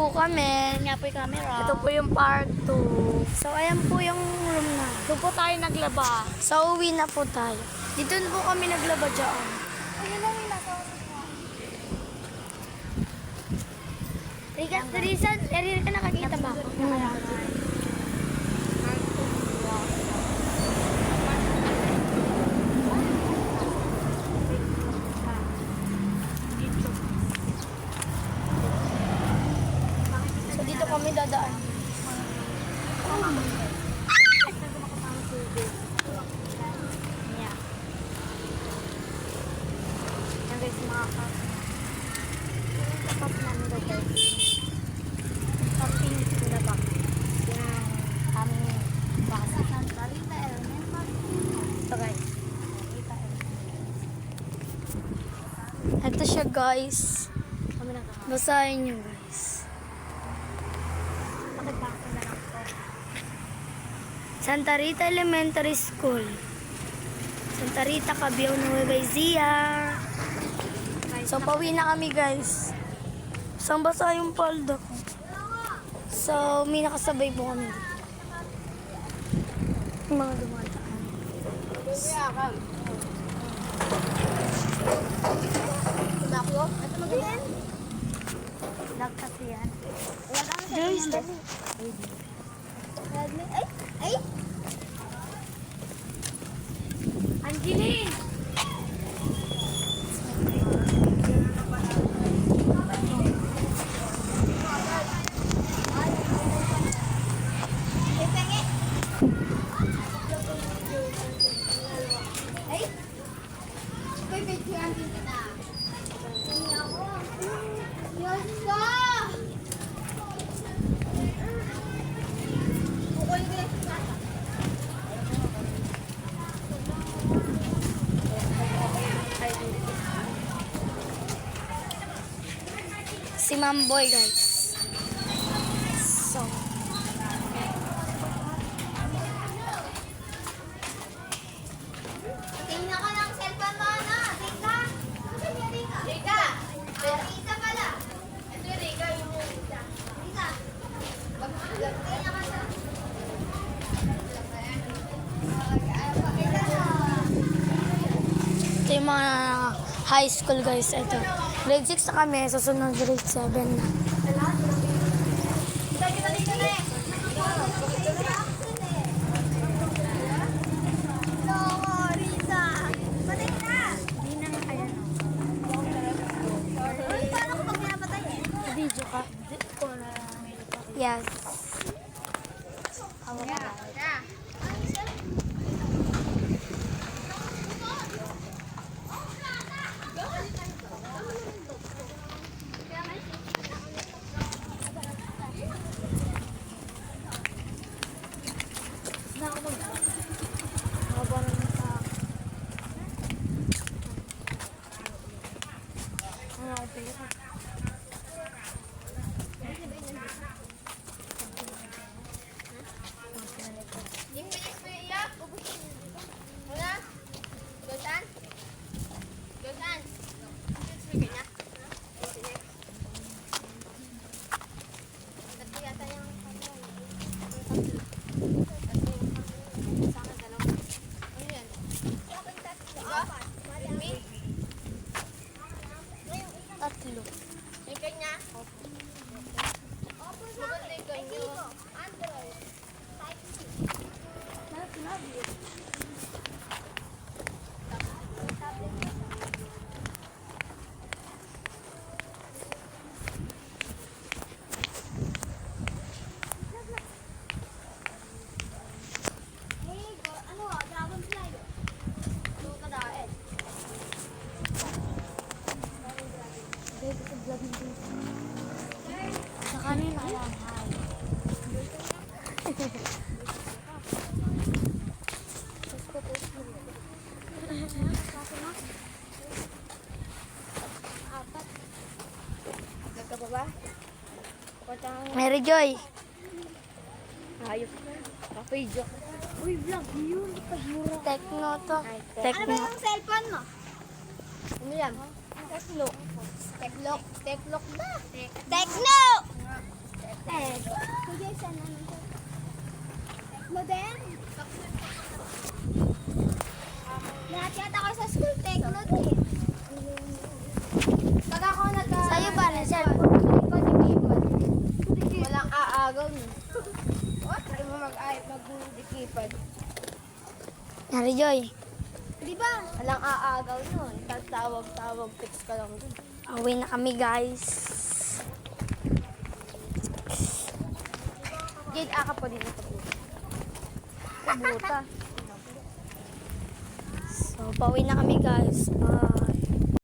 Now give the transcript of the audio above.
po kami. Nga po yung camera. Ito po yung part 2. So, ayan po yung room na. Doon po tayo naglaba. So, uwi na po tayo. Dito po kami naglaba dyan. Yung nasa Rika, Teresa, Teresa, ka nakakita ba ako? So, dito kami dadaan. Yeah. Yan guys, mga cup. Yung cup namin daw guys. Cupping na ba? Yung aming basa. Salita elementary. Ito siya, guys. Basahin nyo, guys. Bakit ba ako na lang po? Santa Rita Elementary School. Santa Rita, Cabiao, Nueva Ecija. So, pauwi na kami, guys. Saan basa yung palda ko? So, may nakasabay po kami dito. Yung mga dumadaan. Naklo? Ito magaling. Kasi yan. Joyce, Ay! Ay! Angeline! Ay! Uy, picturean din kita. Hindi ako. Diyos ko! Bukol din. Si Mamboy, guys. So, Tingnan ka ng cellphone mo, ano? Rika? Rika? Rika pala. Ito yung Rika, yun yung Rika. Rika. Tingnan ka sa... ito yung mga high school, guys. Ito. Grade 6 na kami. Susunod grade 7 na. Kita dito na eh. Loko, Risa. Patay na. Hindi na nga kaya. Uy, paano ko pag pinapatay eh? Video ka. Yes. Yeah. Yung bilis mo iyak, ubusin. Wala? Gozan? Gozan? Sige na. Sige. Tatlo yata yung ano. Tatlo yung sa akin dalawa. Ano yan? Sa akin tatlo. Apat. Marami? Tatlo. Yung kanya? Opo. Maganda yung kanya. Android. Type C. Hey, go- ano ah, dragonfly. Ano ka dahil? Sa kanina lang. Nagka ba? Mary Joy. ayos. Kapoy joke. Uy, vlog yun. Pagmura. Tekno to. Ano ba Tekno. yung cellphone mo? Ano yan? Teklo. Teklo. Teklo ba? Tekno! ano nito? Tekno din? Lahat yata kayo sa school, Tekno din. Pag ako nag- Sa'yo ba, na sir? Walang aagaw no. What? Hindi mo mag-ay, mag-dikipad. Nari Joy. Di ba? Walang aagaw nun. Tawag-tawag, text ka lang dun. Away na kami guys. Jade, aka pa din ito. Buta. So, pauwi na kami guys. Bye.